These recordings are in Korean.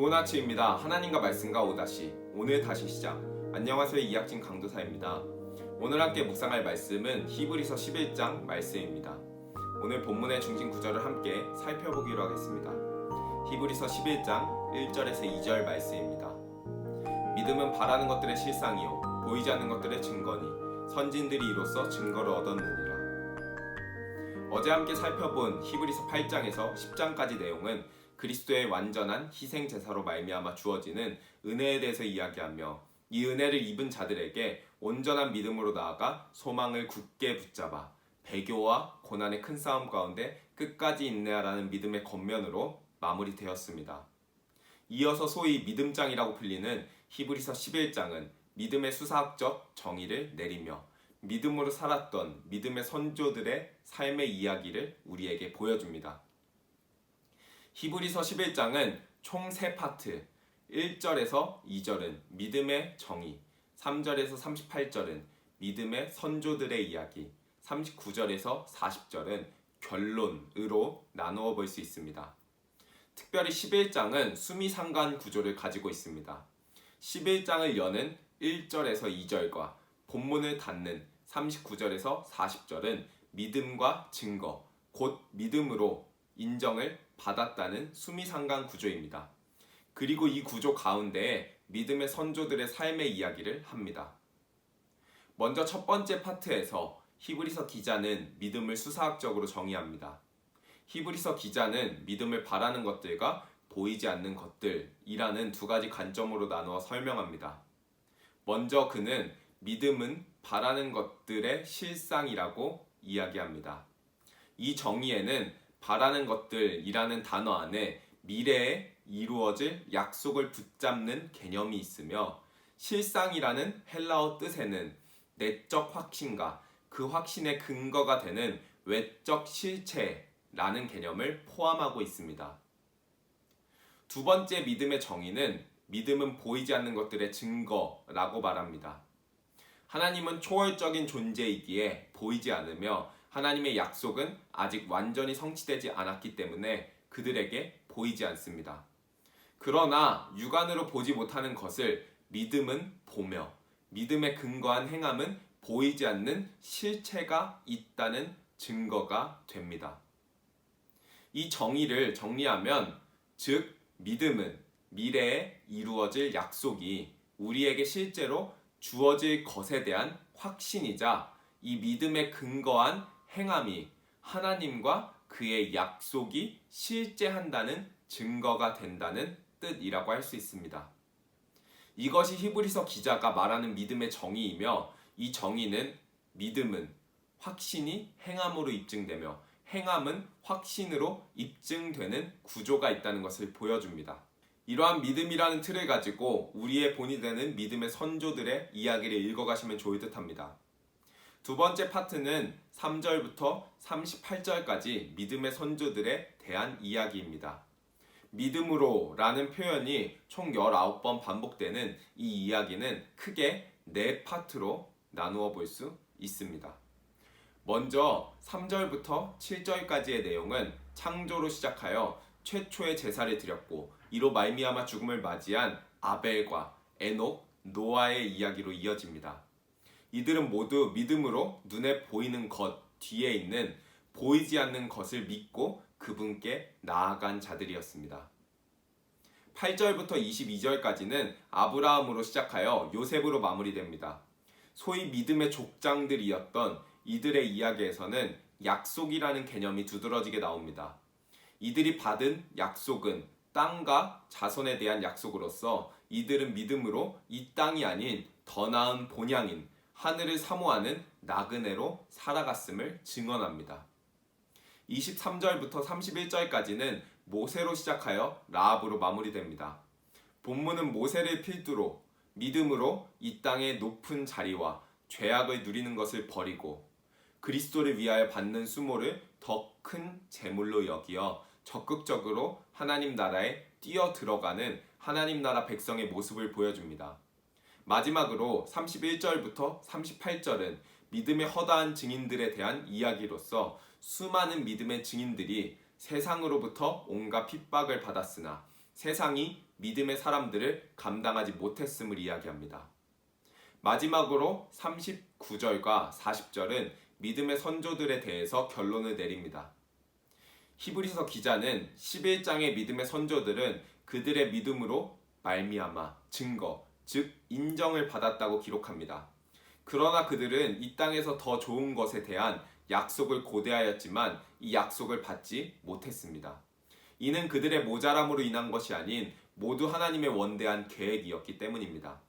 좋은 아침입니다. 하나님과 말씀과 오다시 오늘 다시 시작. 안녕하세요 이학진 강도사입니다. 오늘 함께 묵상할 말씀은 히브리서 11장 말씀입니다. 오늘 본문의 중심 구절을 함께 살펴보기로 하겠습니다. 히브리서 11장 1절에서 2절 말씀입니다. 믿음은 바라는 것들의 실상이요 보이지 않는 것들의 증거니 선진들이 이로써 증거를 얻었느니라. 어제 함께 살펴본 히브리서 8장에서 10장까지 내용은 그리스도의 완전한 희생 제사로 말미암아 주어지는 은혜에 대해서 이야기하며 이 은혜를 입은 자들에게 온전한 믿음으로 나아가 소망을 굳게 붙잡아 배교와 고난의 큰 싸움 가운데 끝까지 인내하라는 믿음의 겉면으로 마무리되었습니다. 이어서 소위 믿음장이라고 불리는 히브리서 11장은 믿음의 수사학적 정의를 내리며 믿음으로 살았던 믿음의 선조들의 삶의 이야기를 우리에게 보여줍니다. 히브리서 11장은 총 3파트 1절에서 2절은 믿음의 정의 3절에서 38절은 믿음의 선조들의 이야기 39절에서 40절은 결론으로 나누어 볼 수 있습니다. 특별히 11장은 수미상관 구조를 가지고 있습니다. 11장을 여는 1절에서 2절과 본문을 닫는 39절에서 40절은 믿음과 증거, 곧 믿음으로 인정을 받았다는 수미상관 구조입니다. 그리고 이 구조 가운데에 믿음의 선조들의 삶의 이야기를 합니다. 먼저 첫 번째 파트에서 히브리서 기자는 믿음을 수사학적으로 정의합니다. 히브리서 기자는 믿음을 바라는 것들과 보이지 않는 것들이라는 두 가지 관점으로 나누어 설명합니다. 먼저 그는 믿음은 바라는 것들의 실상이라고 이야기합니다. 이 정의에는 바라는 것들이라는 단어 안에 미래에 이루어질 약속을 붙잡는 개념이 있으며 실상이라는 헬라어 뜻에는 내적 확신과 그 확신의 근거가 되는 외적 실체라는 개념을 포함하고 있습니다. 두 번째 믿음의 정의는 믿음은 보이지 않는 것들의 증거라고 말합니다. 하나님은 초월적인 존재이기에 보이지 않으며 하나님의 약속은 아직 완전히 성취되지 않았기 때문에 그들에게 보이지 않습니다. 그러나 육안으로 보지 못하는 것을 믿음은 보며 믿음에 근거한 행함은 보이지 않는 실체가 있다는 증거가 됩니다. 이 정의를 정리하면 즉 믿음은 미래에 이루어질 약속이 우리에게 실제로 주어질 것에 대한 확신이자 이 믿음에 근거한 행함이 하나님과 그의 약속이 실제한다는 증거가 된다는 뜻이라고 할 수 있습니다. 이것이 히브리서 기자가 말하는 믿음의 정의이며 이 정의는 믿음은 확신이 행함으로 입증되며 행함은 확신으로 입증되는 구조가 있다는 것을 보여줍니다. 이러한 믿음이라는 틀을 가지고 우리의 본이 되는 믿음의 선조들의 이야기를 읽어가시면 좋을 듯 합니다. 두 번째 파트는 3절부터 38절까지 믿음의 선조들에 대한 이야기입니다. 믿음으로 라는 표현이 총 19번 반복되는 이 이야기는 크게 네 파트로 나누어 볼 수 있습니다. 먼저 3절부터 7절까지의 내용은 창조로 시작하여 최초의 제사를 드렸고 이로 말미암아 죽음을 맞이한 아벨과 에녹, 노아의 이야기로 이어집니다. 이들은 모두 믿음으로 눈에 보이는 것 뒤에 있는 보이지 않는 것을 믿고 그분께 나아간 자들이었습니다. 8절부터 22절까지는 아브라함으로 시작하여 요셉으로 마무리됩니다. 소위 믿음의 족장들이었던 이들의 이야기에서는 약속이라는 개념이 두드러지게 나옵니다. 이들이 받은 약속은 땅과 자손에 대한 약속으로서 이들은 믿음으로 이 땅이 아닌 더 나은 본향인 하늘을 사모하는 나그네로 살아갔음을 증언합니다. 23절부터 31절까지는 모세로 시작하여 라합으로 마무리됩니다. 본문은 모세를 필두로 믿음으로 이 땅의 높은 자리와 죄악을 누리는 것을 버리고 그리스도를 위하여 받는 수모를 더큰 재물로 여기어 적극적으로 하나님 나라에 뛰어 들어가는 하나님 나라 백성의 모습을 보여줍니다. 마지막으로 31절부터 38절은 믿음의 허다한 증인들에 대한 이야기로서 수많은 믿음의 증인들이 세상으로부터 온갖 핍박을 받았으나 세상이 믿음의 사람들을 감당하지 못했음을 이야기합니다. 마지막으로 39절과 40절은 믿음의 선조들에 대해서 결론을 내립니다. 히브리서 기자는 11장의 믿음의 선조들은 그들의 믿음으로 말미암아 증거, 즉 인정을 받았다고 기록합니다. 그러나 그들은 이 땅에서 더 좋은 것에 대한 약속을 고대하였지만 이 약속을 받지 못했습니다. 이는 그들의 모자람으로 인한 것이 아닌 모두 하나님의 원대한 계획이었기 때문입니다.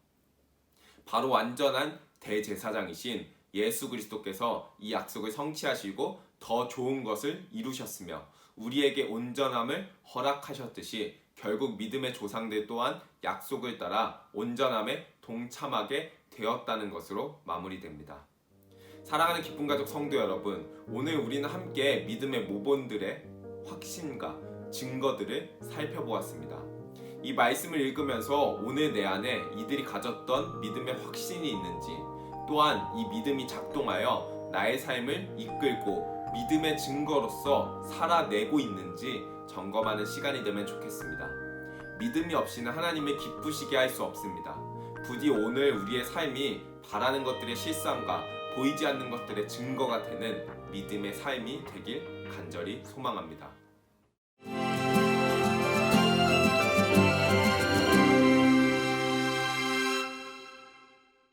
바로 완전한 대제사장이신 예수 그리스도께서 이 약속을 성취하시고 더 좋은 것을 이루셨으며 우리에게 온전함을 허락하셨듯이 결국 믿음의 조상들 또한 약속을 따라 온전함에 동참하게 되었다는 것으로 마무리됩니다. 사랑하는 기쁨 가족 성도 여러분, 오늘 우리는 함께 믿음의 모본들의 확신과 증거들을 살펴보았습니다. 이 말씀을 읽으면서 오늘 내 안에 이들이 가졌던 믿음의 확신이 있는지 또한 이 믿음이 작동하여 나의 삶을 이끌고 믿음의 증거로서 살아내고 있는지 점검하는 시간이 되면 좋겠습니다. 믿음이 없이는 하나님을 기쁘시게 할 수 없습니다. 부디 오늘 우리의 삶이 바라는 것들의 실상과 보이지 않는 것들의 증거가 되는 믿음의 삶이 되길 간절히 소망합니다.